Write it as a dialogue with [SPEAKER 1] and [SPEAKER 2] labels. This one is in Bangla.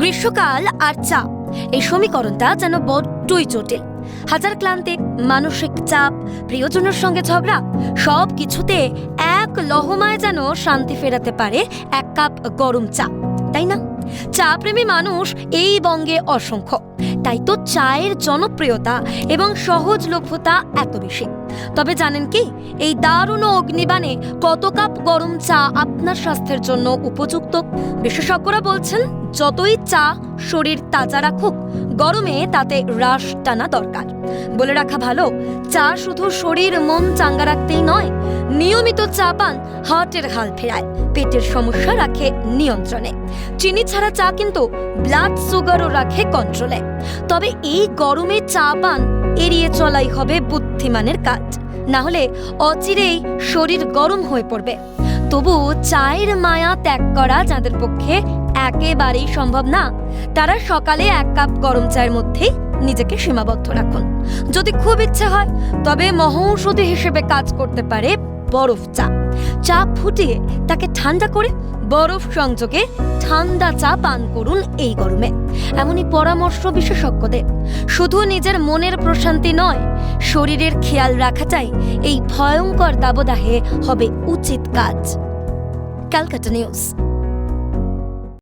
[SPEAKER 1] গ্রীষ্মকাল আর চাপ। এই সমীকরণটা যেন বড্ডই জটিল। হাজার ক্লান্তি মানসিক চাপ, প্রিয়জনের সঙ্গে ঝগড়া, সব কিছুতে এক লহমায় যেন শান্তি ফেরাতে পারে এক কাপ গরম চা, তাই না? চা প্রেমী মানুষ এই বঙ্গে অসংখ্য। তাই তো চায়ের জনপ্রিয়তা এবং সহজলভ্যতা এত বেশি। তবে জানেন কি, এই দারুণ অগ্নিবাণে কত কাপ গরম চা আপনার স্বাস্থ্যের জন্য উপযুক্ত। বিশেষজ্ঞরা বলছেন, যতই চা শরীর তাজা রাখুক, গরমে তাতে হ্রাস টানা দরকার। বলে রাখা ভালো, চা শুধু শরীর, মন চাঙ্গা রাখতেই নয়, নিয়মিত চা পান, হার্টের হাল ফেরায়, পেটের সমস্যা রাখে নিয়ন্ত্রণে। চিনি ছাড়া চা কিন্তু ব্লাড সুগারও রাখে কন্ট্রোলে তবে এই গরমে চা পান, এড়িয়ে চলাই হবে বুদ্ধিমানের কাজ। না হলে অচিরেই শরীর গরম হয়ে পড়বে। তবু চায়ের মায়া ত্যাগ করা যাদের পক্ষে একেবারেই সম্ভব না, তারা সকালে এক কাপ গরম চায়ের মধ্যেই নিজেকে সীমাবদ্ধ রাখুন। যদি খুব ইচ্ছে হয়, তবে মহৌষধি হিসেবে কাজ করতে পারে বরফ চা। চা ফুটিয়ে তাকে ঠান্ডা করে বরফ সংযোগে ঠান্ডা চা পান করুন এই গরমে। এমনই পরামর্শ বিশেষজ্ঞদের। শুধু নিজের মনের প্রশান্তি নয় শরীরের খেয়াল রাখাটাই এই ভয়ঙ্কর দাবদাহে হবে উচিত কাজ। ক্যালকাটা নিউজ।